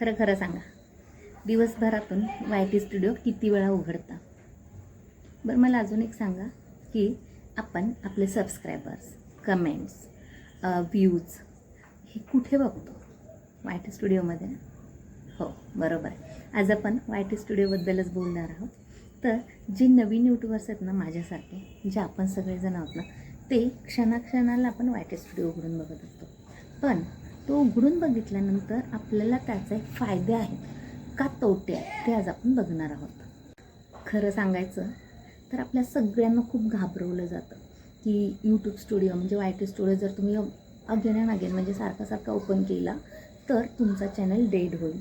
खरं खरं सांगा. दिवसभरातून वाय टी स्टुडिओ किती वेळा उघडता? बरं मला अजून एक सांगा की आपण आपले सबस्क्रायबर्स कमेंट्स व्ह्यूज हे कुठे बघतो? वाय टी स्टुडिओमध्ये ना हो बरोबर आज आपण वाय टी स्टुडिओबद्दलच बोलणार आहोत. तर जे नवीन यूट्यूबर्स आहेत ना माझ्यासारखे जे आपण सगळेजण आहोत ना ते क्षणाक्षणाला आपण वाय टी स्टुडिओ उघडून बघत असतो. पण तो उघडून बघितल्यानंतर आपल्याला त्याचे फायदे आहेत का तोटे आहेत ते आज आपण बघणार आहोत. खरं सांगायचं तर आपल्या सगळ्यांना खूप घाबरवलं जातं की यूट्यूब स्टुडिओ म्हणजे वाय टी स्टुडिओ जर तुम्ही अगेन अँड अगेन म्हणजे सारखा सारखा ओपन केला तर तुमचा चॅनल डेड होईल.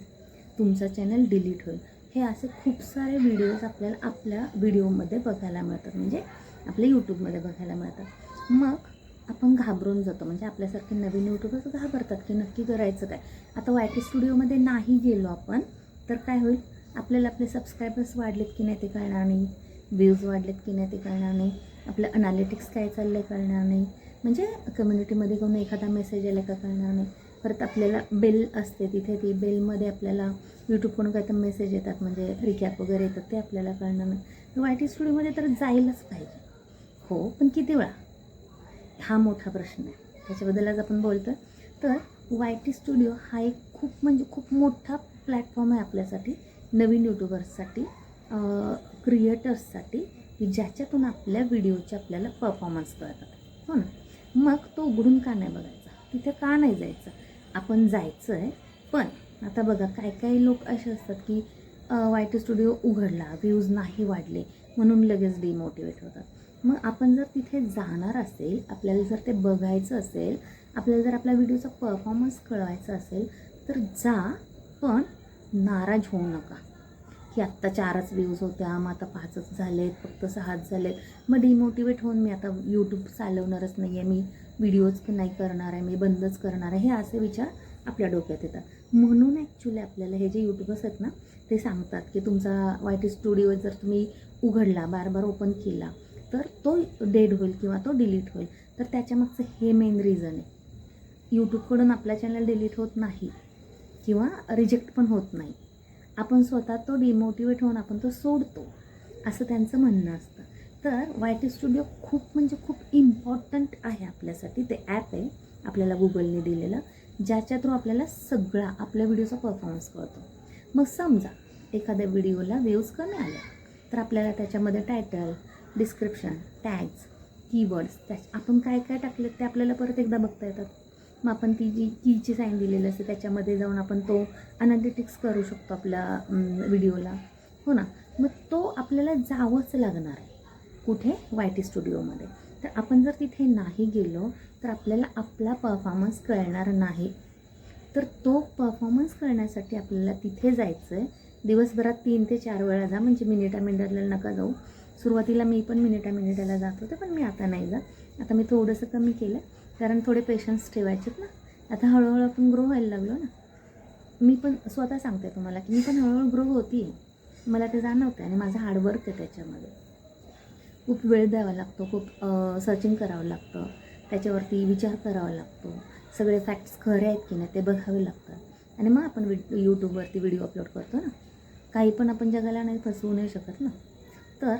तुमचा चॅनल डिलीट होईल. हे असे खूप सारे व्हिडिओज आपल्याला आपल्या व्हिडिओमध्ये बघायला मिळतात. म्हणजे आपल्या यूट्यूबमध्ये बघायला मिळतात. मग आपण घाबरून जातो. म्हणजे आपल्यासारखे नवीन यूट्यूबर्स घाबरतात की नक्की करायचं काय? आता वाय टी स्टुडिओमध्ये नाही गेलो आपण तर काय होईल? आपल्याला आपले सबस्क्रायबर्स वाढलेत की नाही ते कळणार नाही. व्ह्यूज वाढलेत की नाही ते कळणार नाही. आपलं अनालिटिक्स काय चाललं आहे कळणार नाही. म्हणजे कम्युनिटीमध्ये कोण एखादा मेसेज आला का कळणार नाही. परत आपल्याला बेल असते तिथे ती बेलमध्ये आपल्याला यूट्यूबकडून काय तर मेसेज येतात. म्हणजे रिकॅप वगैरे येतात ते आपल्याला कळणार नाही. वाय टी स्टुडिओमध्ये तर जायलाच पाहिजे. हो पण किती वेळा? हा मोठा प्रश्न आहे. त्याच्याबद्दल आज आपण बोलतो तर वाय टी स्टुडिओ हा एक खूप म्हणजे खूप मोठा प्लॅटफॉर्म आहे आपल्यासाठी नवीन यूट्यूबर्ससाठी क्रिएटर्ससाठी की ज्याच्यातून आपल्या व्हिडिओचे आपल्याला परफॉर्मन्स कळतात. हो ना? मग तो उघडून का नाही बघायचा? तिथे का नाही जायचं? आपण जायचं आहे पण आता बघा काय काही लोक असे असतात की वाय टी स्टुडिओ उघडला व्ह्यूज नाही वाढले म्हणून लगेच डिमोटिवेट होतात. मग आपण जर तिथे जाणार असेल आपल्याला जर ते बघायचं असेल आपल्याला जर आपल्या व्हिडिओचा परफॉर्मन्स कळवायचा असेल तर जा पण नाराज होऊ नका. की आत्ता चारच व्ह्यूज होत्या मग आता पाचच झालेत फक्त सहाच झालेत. मग डिमोटिवेट होऊन मी आता यूट्यूब चालवणारच नाही आहे मी व्हिडिओज नाही करणार आहे मी बंदच करणार आहे हे असे विचार आपल्या डोक्यात येतात. म्हणून ॲक्च्युली आपल्याला हे जे यूट्यूबर्स आहेत ना ते सांगतात की तुमचा वाय स्टुडिओ जर तुम्ही उघडला बार बार ओपन केला तर तो डेड होईल किंवा तो डिलीट होईल. तर त्याच्यामागचं हे मेन रिझन आहे. यूट्यूबकडून आपला चॅनल डिलीट होत नाही किंवा रिजेक्ट पण होत नाही. आपण स्वतः तो डिमोटिवेट होऊन आपण तो सोडतो असं त्यांचं म्हणणं असतं. तर वाय टी स्टुडिओ खूप म्हणजे खूप इम्पॉर्टंट आहे आपल्यासाठी. ते ॲप आहे आपल्याला गुगलने दिलेलं ज्याच्या थ्रू आपल्याला सगळा आपल्या व्हिडिओचा परफॉर्मन्स कळतो. मग समजा एखाद्या व्हिडिओला व्ह्यूज कमी आल्या तर आपल्याला त्याच्यामध्ये टायटल डिस्क्रिप्शन टॅग्स कीवर्ड्स त्या आपण काय काय टाकले ते आपल्याला परत एकदा बघता येतात. मग आपण ती जी कीची साईन दिलेली असते त्याच्यामध्ये जाऊन आपण तो अनालिटिक्स करू शकतो आपल्या व्हिडिओला हो ना? मग तो आपल्याला जावंच लागणार आहे कुठे? वाय टी स्टुडिओमध्ये तर आपण जर तिथे नाही गेलो तर आपल्याला आपला परफॉर्मन्स कळणार नाही. तर तो परफॉर्मन्स करण्यासाठी आपल्याला तिथे जायचं आहे दिवसभरात तीन ते चार वेळा जा म्हणजे मिनिटा मिनिटाला नका जाऊ. सुरुवातीला मी पण मिनिटा मिनिटाला जात होते पण मी आता नाही जात. आता मी थोडंसं कमी केलं कारण थोडे पेशन्स ठेवायचेत ना. आता हळूहळू आपण ग्रो व्हायला लागलो ना. मी पण स्वतः सांगते तुम्हाला की मी पण हळूहळू ग्रो होती मला ते जाणवतं आणि माझं हार्डवर्क आहे त्याच्यामध्ये. खूप वेळ द्यावा लागतो खूप सर्चिंग करावं लागतं. त्याच्यावरती विचार करावा लागतो. सगळे फॅक्ट्स खरे आहेत की नाही ते बघावे लागतात. आणि मग आपण वि यूट्यूबवरती व्हिडिओ अपलोड करतो ना. काही पण आपण जगाला नाही फसवू नाही शकत ना. तर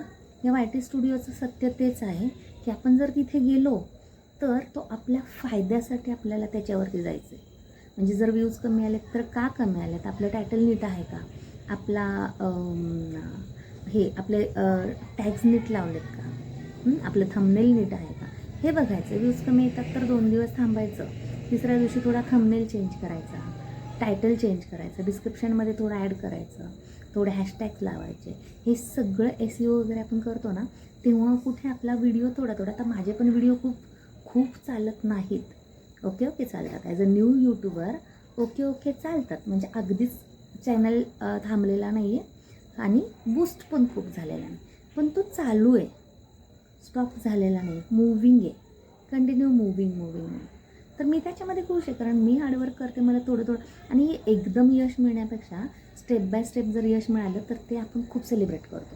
या वाय टी स्टुडिओचं सत्य तेच आहे की आपण जर तिथे गेलो तर तो आपल्या फायद्यासाठी आपल्याला त्याच्यावरती जायचं आहे म्हणजे जर व्ह्यूज कमी आलेत तर का कमी आलेत? आपलं टायटल नीट आहे का? आपला हे आपले टॅग्स नीट लावलेत का? आपलं थंबनेल नीट आहे का? हे बघायचं. व्ह्यूज कमी येतात तर दोन दिवस थांबायचं. तिसऱ्या दिवशी थोडा थंबनेल चेंज करायचा. टायटल चेंज करायचं. डिस्क्रिप्शनमध्ये थोडं ॲड करायचं. थोडे हॅशटॅग्स लावायचे. हे सगळं एस वगैरे आपण करतो ना तेव्हा कुठे आपला व्हिडिओ थोडा थोडा आता माझे पण व्हिडिओ खूप खूप चालत नाहीत. ओके ओके चालतात. As a new YouTuber okay okay चालतात. म्हणजे अगदीच चॅनल थांबलेला नाही आहे आणि बूस्ट पण खूप झालेला नाही पण तो चालू आहे. स्टॉप झालेला नाही. मूविंग आहे. कंटिन्यू मूविंग मूविंग तर मी त्याच्यामध्ये खुश आहे कारण मी हार्डवर्क करते मला थोडं थोडं आणि एकदम यश मिळण्यापेक्षा स्टेप बाय स्टेप जर यश मिळालं तर ते आपण खूप सेलिब्रेट करतो.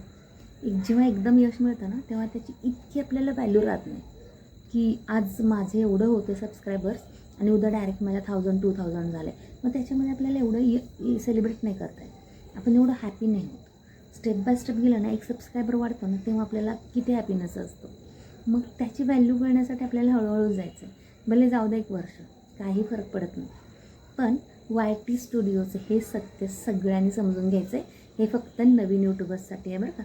एक जेव्हा एकदम यश मिळतं ना तेव्हा त्याची इतकी आपल्याला व्हॅल्यू राहत नाही. की आज माझे एवढं होते सबस्क्रायबर्स आणि उद्या डायरेक्ट माझ्या थाउजंड टू थाउजंड झाले. मग त्याच्यामध्ये आपल्याला एवढं य सेलिब्रेट नाही करता येत. आपण एवढं हॅपी नाही होत. स्टेप बाय स्टेप गेलं ना एक सबस्क्रायबर वाढतो ना तेव्हा आपल्याला किती हॅपीनेस असतो. मग त्याची व्हॅल्यू करण्यासाठी आपल्याला हळूहळू जायचं आहे भले जाऊ दे एक वर्ष काही फरक पडत नाही. पण वाय टी स्टुडिओचं हे सत्य सगळ्यांनी समजून घ्यायचं आहे हे फक्त नवीन यूट्यूबर्ससाठी आहे बरं का.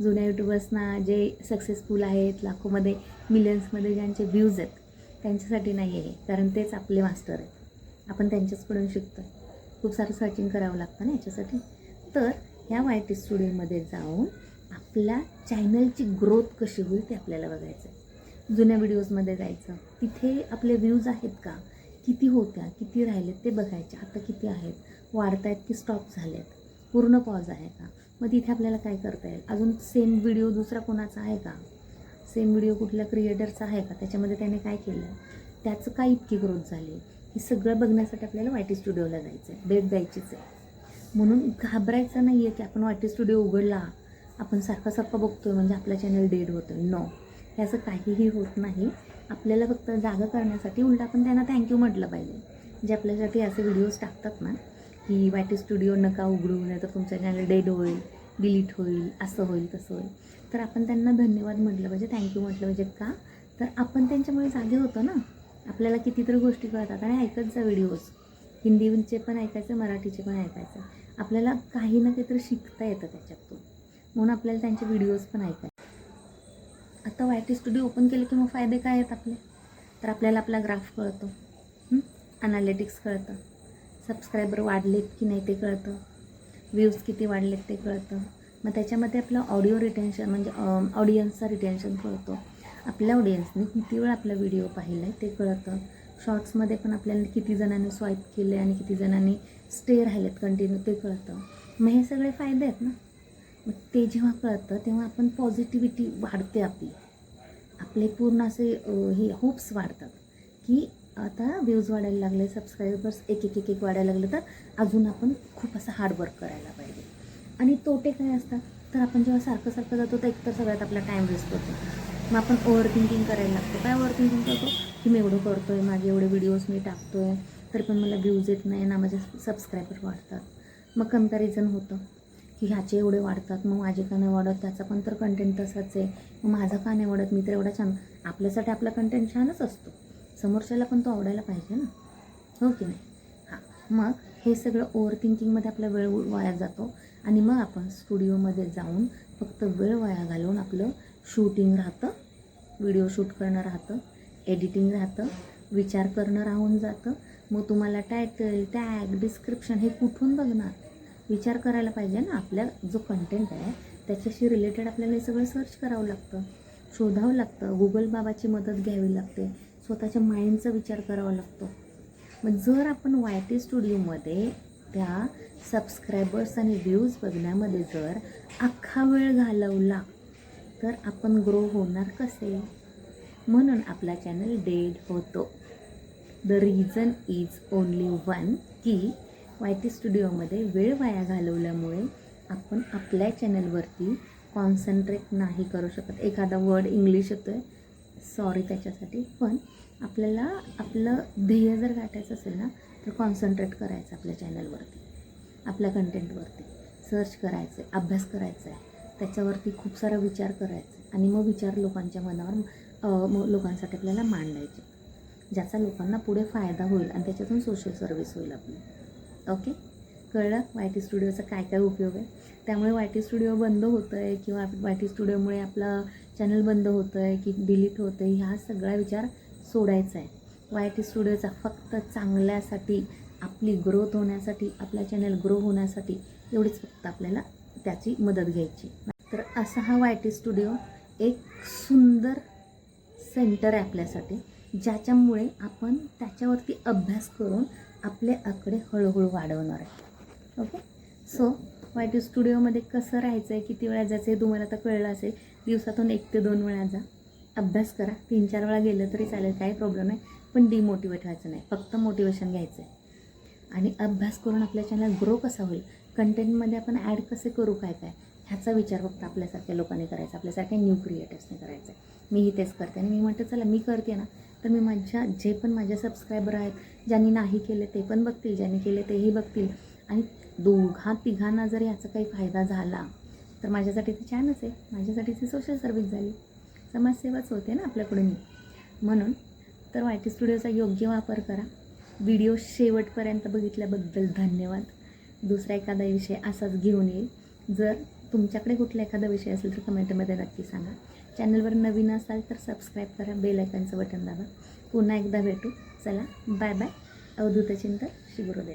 जुन्या यूट्यूबर्सना जे सक्सेसफुल आहेत लाखोमध्ये मिलियन्समध्ये ज्यांचे व्ह्यूज आहेत त्यांच्यासाठी नाही आहे कारण तेच आपले मास्टर आहेत. आपण त्यांच्याचकडून शिकतो खूप सारं सर्चिंग करावं लागतं ना याच्यासाठी. तर ह्या वाय टी स्टुडिओमध्ये जाऊन आपल्या चॅनलची ग्रोथ कशी होईल ते आपल्याला बघायचं आहे जुन्या व्हिडिओजमध्ये जायचं. तिथे आपले व्ह्यूज आहेत का? किती होत्या? किती राहिलेत? ते बघायचे. आता किती आहेत? वाढत आहेत की स्टॉप झालेत? पूर्ण पॉज आहे का? मग तिथे आपल्याला काय करता येईल? अजून सेम व्हिडिओ दुसरा कोणाचा आहे का? सेम व्हिडिओ कुठल्या क्रिएटरचा आहे का? त्याच्यामध्ये त्याने काय केलं? त्याचं काय इतकी ग्रोथ झाली? हे सगळं बघण्यासाठी आपल्याला वाय टी स्टुडिओला जायचं आहे भेट द्यायचीच आहे. म्हणून घाबरायचं नाही आहे की आपण वाय टी स्टुडिओ उघडला. आपण सारखा सारखा बघतो बघतोय. म्हणजे आपला चॅनल डेड होतं नो ह्याचं काहीही होत नाही. आपल्याला फक्त जागा करण्यासाठी उलट आपण त्यांना थँक्यू म्हटलं पाहिजे. जे आपल्यासाठी असे व्हिडिओज टाकतात ना की वाटी स्टुडिओ नका उघडू नाही तर तुमचं चॅनल डेड होईल डिलीट होईल असं होईल तसं होईल. तर आपण त्यांना धन्यवाद म्हटलं पाहिजे थँक्यू म्हटलं पाहिजे का? तर आपण त्यांच्यामुळे जागे होतो ना. आपल्याला कितीतरी गोष्टी कळतात. आणि ऐकत जा व्हिडिओज हिंदीचे पण ऐकायचं मराठीचे पण ऐकायचं. आपल्याला काही ना काहीतरी शिकता येतं त्याच्यातून. म्हणून आपल्याला त्यांचे व्हिडिओज पण ऐकायचे. आता वाय टी स्टुडिओ ओपन केले की मग फायदे काय आहेत आपले? तर आपल्याला आपला ग्राफ कळतो. अनालिटिक्स कळतं. सबस्क्रायबर वाढलेत की नाही ते कळतं. व्ह्यूज किती वाढलेत ते कळतं. मग त्याच्यामध्ये आपलं ऑडिओ रिटेन्शन म्हणजे ऑडियन्सचा रिटेन्शन कळतो. आपल्या ऑडियन्सने किती वेळ आपला व्हिडिओ पाहिला आहे ते कळतं. शॉर्ट्समध्ये पण आपल्याला किती जणांनी स्वाईप केले आणि किती जणांनी स्टे राहिलेत कंटिन्यू ते कळतं. मग हे सगळे फायदे आहेत ना? मग ते जेव्हा कळतं तेव्हा आपण पॉझिटिव्हिटी वाढते आपली. आपले पूर्ण असे हे होप्स वाढतात. की आता व्ह्यूज वाढायला लागले सबस्क्रायबर्स एक एक एक एक वाढायला लागले तर अजून आपण खूप असं हार्डवर्क करायला पाहिजे. आणि तोटे काय असतात? तर आपण जेव्हा सारखं सारखं जातो तर एकतर सगळ्यात आपला टाईम वेस्ट होतो. मग आपण ओव्हर थिंकिंग करायला लागतो. काय ओव्हर थिंकिंग करतो? की मी एवढं करतो आहे माझे एवढे व्हिडिओज मी टाकतो आहे तरी पण मला व्ह्यूज येत नाही ना माझे सबस्क्रायबर वाढतात. मग कंपॅरिझन होतं. की ह्याचे एवढे वाढतात मग माझे का नाही वाढत त्याचा पण तर कंटेंट तसाच आहे. मग माझा का नाही वाढत? मी तर एवढा छान आपल्यासाठी आपला कंटेंट छानच असतो. समोरच्याला पण तो आवडायला पाहिजे ना? हो की नाही? हां. मग हे सगळं ओव्हर थिंकिंगमध्ये आपला वेळ वाया जातो आणि मग आपण स्टुडिओमध्ये जाऊन फक्त वेळ वाया घालवून आपलं शूटिंग राहतं व्हिडिओ शूट करणं राहतं एडिटिंग राहतं विचार करणं राहून जातं. मग तुम्हाला टायटल टॅग डिस्क्रिप्शन हे कुठून बघणार? विचार करायला पाहिजे ना. आपल्या जो कंटेंट आहे त्याच्याशी रिलेटेड आपल्याला हे सगळं सर्च करावं लागतं. शोधावं लागतं. गुगल बाबाची मदत घ्यावी लागते. स्वतःच्या माइंडचा विचार करावा लागतो. मग जर आपण वाय टी स्टुडिओमध्ये त्या सबस्क्रायबर्स आणि व्ह्यूज बघण्यामध्ये जर अख्खा वेळ घालवला तर आपण ग्रो होणार कसे? म्हणून आपला चॅनल डेड होतो. The reason is only one की वाय टी स्टुडिओमध्ये वेळ वाया घालवल्यामुळे आपण आपल्या चॅनलवरती कॉन्सन्ट्रेट नाही करू शकत. एखादा वर्ड इंग्लिश येतो आहे सॉरी त्याच्यासाठी पण आपल्याला आपलं ध्येय जर गाठायचं असेल ना तर कॉन्सन्ट्रेट करायचं आपल्या चॅनलवरती आपल्या कंटेंटवरती. सर्च करायचं आहे अभ्यास करायचा आहे त्याच्यावरती खूप सारा विचार करायचा आहे आणि मग विचार लोकांच्या मनावर लोकांसाठी आपल्याला मांडायचे. ज्याचा लोकांना पुढे फायदा होईल आणि त्याच्यातून सोशल सर्व्हिस होईल आपली. ओके? कळलं? वाय टी स्टुडिओचा काय काय उपयोग आहे? त्यामुळे वाय टी स्टुडिओ बंद होतं आहे किंवा वाय टी स्टुडिओमुळे आपलं चॅनल बंद होतं आहे की डिलीट होतं आहे ह्या सगळा विचार सोडायचा आहे. वाय टी स्टुडिओचा फक्त चांगल्यासाठी आपली ग्रोथ होण्यासाठी आपला चॅनल ग्रो होण्यासाठी एवढीच फक्त आपल्याला त्याची मदत घ्यायची. तर असा हा वाय टी स्टुडिओ एक सुंदर सेंटर आहे आपल्यासाठी ज्याच्यामुळे आपण त्याच्यावरती अभ्यास करून आपले आकडे हळूहळू वाढवणार आहे. ओके सो वाय टी स्टुडिओमध्ये कसं राहायचं आहे किती वेळा जायचं आहे तुम्हाला तर कळलं असेल. दिवसातून एक ते दोन वेळा जा. अभ्यास करा. तीन चार वेळा गेलं तरी चालेल. काही प्रॉब्लेम नाही. पण डिमोटिवेट व्हायचं नाही. फक्त मोटिवेशन घ्यायचं आहे आणि अभ्यास करून आपल्या चॅनल ग्रो कसा होईल? कंटेंटमध्ये आपण ॲड कसे करू काय काय? ह्याचा विचार फक्त आपल्यासारख्या लोकांनी करायचा. आपल्यासारख्या न्यू क्रिएटर्सने करायचा आहे. मीही तेच करते. आणि मी म्हणते चला मी करते ना. तर मी माझ्या जे पण माझे सबस्क्रायबर आहेत ज्यांनी नाही केले ते पण बघतील ज्यांनी केले तेही बघतील. आणि दोघा तिघांना जर याचा काही फायदा झाला तर माझ्यासाठी ती छानच आहे. माझ्यासाठी ती सोशल सर्व्हिस झाली. समाजसेवाच होते ना आपल्याकडून. म्हणून तर वाय टी स्टुडिओचा योग्य वापर करा. व्हिडिओ शेवटपर्यंत बघितल्याबद्दल धन्यवाद. दुसरा एखादा विषय असाच घेऊन येईल. जर तुमच्याकडे कुठला एखादा विषय असेल तर कमेंटमध्ये नक्की सांगा. चॅनलवर नवीन असाल तर सबस्क्राईब करा बेल आयकनचं बटन दाबा. पुन्हा एकदा भेटू. चला बाय बाय अवधूत चिंतन शिगुरुदेव